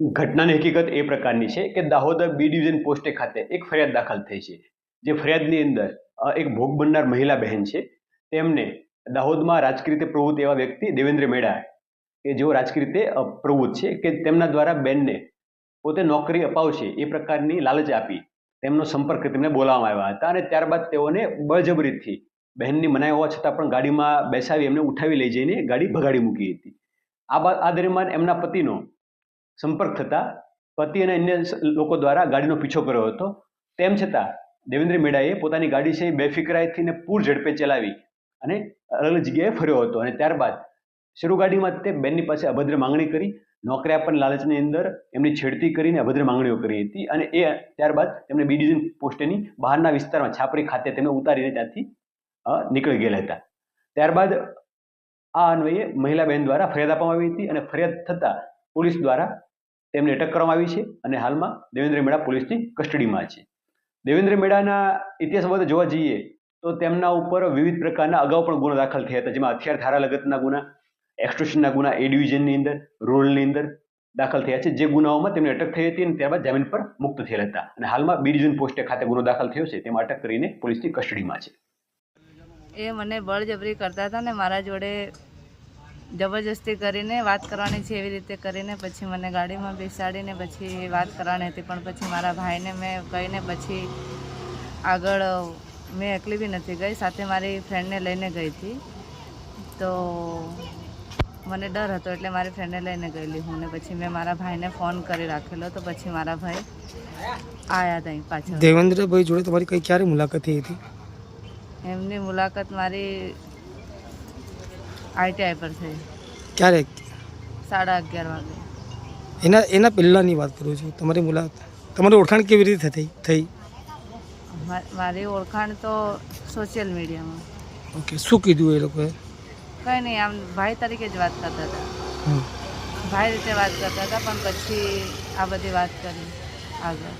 ઘટનાની હકીકત એ પ્રકારની છે કે દાહોદ બી ડિવિઝન પોસ્ટે ખાતે એક ફરિયાદ દાખલ થઈ છે. જે ફરિયાદની અંદર એક ભોગ બનનાર મહિલા બહેન છે. તેમને દાહોદમાં રાજકીય રીતે પ્રવૃત્ત એવા વ્યક્તિ દેવેન્દ્ર મેડા કે જેઓ રાજકીય રીતે પ્રવૃત્ત છે, કે તેમના દ્વારા બેનને પોતે નોકરી અપાવશે એ પ્રકારની લાલચ આપી તેમનો સંપર્ક તેમને બોલાવવામાં આવ્યા હતા અને ત્યારબાદ તેઓને બળજબરીથી બહેનની મનાઈ હોવા છતાં પણ ગાડીમાં બેસાવી એમને ઉઠાવી લઈ જઈને ગાડી ભગાડી મૂકી હતી. આ આ દરમિયાન એમના પતિનો સંપર્ક થતાં પતિ અને અન્ય લોકો દ્વારા ગાડીનો પીછો કર્યો હતો. તેમ છતાં, દેવેન્દ્ર મેડાએ પોતાની ગાડી છે એ બેફિકરાઈથી પૂર ઝડપે ચલાવી અને અલગ જગ્યાએ ફર્યો હતો અને ત્યારબાદ શરૂ ગાડીમાં તે બેનની પાસે અભદ્ર માંગણી કરી. નોકરી પણ લાલચની અંદર એમની છેડતી કરીને અભદ્ર માંગણીઓ કરી હતી અને એ ત્યારબાદ એમને બી ડિવિઝન પોસ્ટેની બહારના વિસ્તારમાં છાપરી ખાતે તેમને ઉતારીને ત્યાંથી નીકળી ગયેલા હતા. ત્યારબાદ આ અન્વયે મહિલા બહેન દ્વારા ફરિયાદ આપવામાં આવી હતી અને ફરિયાદ થતાં પોલીસ દ્વારા તેમને અટક કરવામાં આવી છે અને હાલમાં દેવેન્દ્ર મેડા પોલીસની કસ્ટડીમાં છે. દેવેન્દ્ર મેડાના ઇતિહાસ બાબતે જોવા જઈએ તો તેમના ઉપર વિવિધ પ્રકારના અગાઉ પણ ગુનો દાખલ થયા હતા. જેમાં હથિયાર ધારા લગતના ગુના, એક્સ્ટ્રોશનના ગુના એ ડિવિઝનની અંદર રૂરલની અંદર દાખલ થયા છે. જે ગુનાઓમાં તેમને અટક થઈ હતી અને ત્યારબાદ જામીન પર મુક્ત થયેલા હતા. અને હાલમાં બી ડિવિઝન પોસ્ટે ખાતે ગુનો દાખલ થયો છે. તેમાં અટક કરીને પોલીસની કસ્ટડીમાં છે. એ મને બળજબરી કરતા હતા ને મારા જોડે જબરજસ્તી કરીને વાત કરવાની છે એવી રીતે કરીને પછી મને ગાડીમાં બેસાડીને પછી વાત કરવાની હતી. પણ પછી મારા ભાઈને મેં કહીને પછી આગળ મેં એકલી બી નથી ગઈ, સાથે મારી ફ્રેન્ડને લઈને ગઈ હતી. તો મને ડર હતો એટલે મારી ફ્રેન્ડને લઈને ગયેલી હું ને પછી મેં મારા ભાઈને ફોન કરી રાખેલો તો પછી મારા ભાઈ આવ્યા ત્યાં પાછા દેવેન્દ્રભાઈ જોડે તમારી કઈ ક્યારે મુલાકાત થઈ હતી? એમની મુલાકાત મારી આઈટીઆઈ પર થઈ. ક્યારે? સાડા અગિયાર વાગે. એના એના પહેલાંની વાત કરું છું તમારી મુલાકાત. તમારી ઓળખાણ કેવી રીતે થઈ? થઈ? મારી ઓળખાણ તો સોશિયલ મીડિયામાં. ઓકે શું કીધું એ લોકોએ? કંઈ નહીં આમ ભાઈ તરીકે જ વાત કરતા હતા. ભાઈ રીતે વાત કરતા હતા પણ પછી આ બધી વાત કરી આગળ.